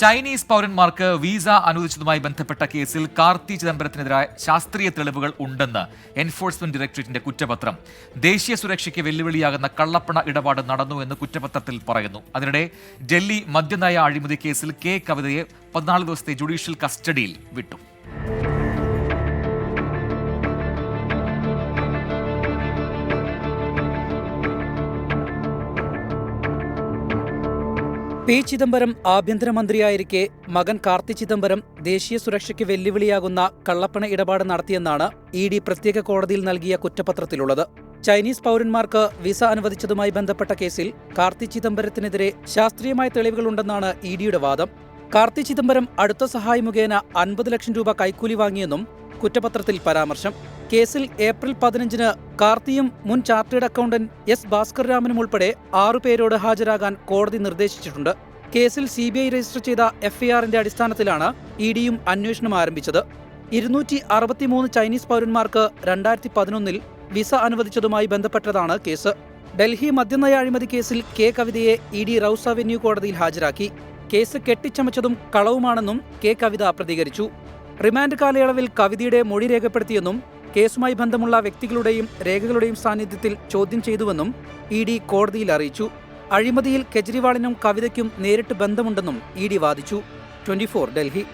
Chinese പൗരന്മാർക്ക് visa അനുവദിച്ചതുമായി ബന്ധപ്പെട്ട കേസിൽ കാർത്തി ചിദംബരത്തിനെതിരായ ശാസ്ത്രീയ തെളിവുകൾ ഉണ്ടെന്ന് എൻഫോഴ്സ്മെന്റ് ഡയറക്ടറേറ്റിന്റെ കുറ്റപത്രം. ദേശീയ സുരക്ഷയ്ക്ക് വെല്ലുവിളിയാകുന്ന കള്ളപ്പണ ഇടപാട് നടന്നു എന്ന് കുറ്റപത്രത്തിൽ പറയുന്നു. അതിനിടെ ഡൽഹി മദ്യനയ അഴിമതി കേസിൽ കെ. കവിതയെ പതിനാല് ദിവസത്തെ ജുഡീഷ്യൽ കസ്റ്റഡിയിൽ വിട്ടു. പി ചിദംബരം ആഭ്യന്തരമന്ത്രിയായിരിക്കെ മകൻ കാർത്തി ചിദംബരം ദേശീയ സുരക്ഷയ്ക്ക് വെല്ലുവിളിയാകുന്ന കള്ളപ്പണ ഇടപാട് നടത്തിയെന്നാണ് ഇ ഡി പ്രത്യേക കോടതിയിൽ നൽകിയ കുറ്റപത്രത്തിലുള്ളത്. ചൈനീസ് പൗരന്മാർക്ക് വിസ അനുവദിച്ചതുമായി ബന്ധപ്പെട്ട കേസിൽ കാർത്തി ചിദംബരത്തിനെതിരെ ശാസ്ത്രീയമായ തെളിവുകളുണ്ടെന്നാണ് ഇ ഡിയുടെ വാദം. കാർത്തി ചിദംബരം അടുത്ത സഹായി മുഖേന അൻപത് ലക്ഷം രൂപ കൈക്കൂലി വാങ്ങിയെന്നും കുറ്റപത്രത്തിൽ പരാമർശം. കേസിൽ ഏപ്രിൽ പതിനഞ്ചിന് കാർത്തിയും മുൻ ചാർട്ടേഡ് അക്കൗണ്ടന്റ് എസ് ഭാസ്കർ രാമനും ഉൾപ്പെടെ ആറുപേരോട് ഹാജരാകാൻ കോടതി നിർദ്ദേശിച്ചിട്ടുണ്ട്. കേസിൽ സി ബി ഐ രജിസ്റ്റർ ചെയ്ത എഫ്ഐആറിന്റെ അടിസ്ഥാനത്തിലാണ് ഇ ഡിയും അന്വേഷണം ആരംഭിച്ചത്. ഇരുന്നൂറ്റി അറുപത്തിമൂന്ന് ചൈനീസ് പൗരന്മാർക്ക് രണ്ടായിരത്തി പതിനൊന്നിൽ വിസ അനുവദിച്ചതുമായി ബന്ധപ്പെട്ടതാണ് കേസ്. ഡൽഹി മദ്യനയ അഴിമതി കേസിൽ കെ കവിതയെ ഇ ഡി റൌസ് അവന്യൂ കോടതിയിൽ ഹാജരാക്കി. കേസ് കെട്ടിച്ചമച്ചതും കളവുമാണെന്നും കെ കവിത പ്രതികരിച്ചു. റിമാൻഡ് കാലയളവിൽ കവിതയുടെ മൊഴി രേഖപ്പെടുത്തിയെന്നും കേസുമായി ബന്ധമുള്ള വ്യക്തികളുടെയും രേഖകളുടെയും സാന്നിധ്യത്തിൽ ചോദ്യം ചെയ്തുവെന്നും ഇ ഡി കോടതിയിൽ അറിയിച്ചു. അഴിമതിയിൽ കെജ്രിവാളിനും കവിതയ്ക്കും നേരിട്ട് ബന്ധമുണ്ടെന്നും ഇ ഡി വാദിച്ചു. ട്വന്റി ഡൽഹി.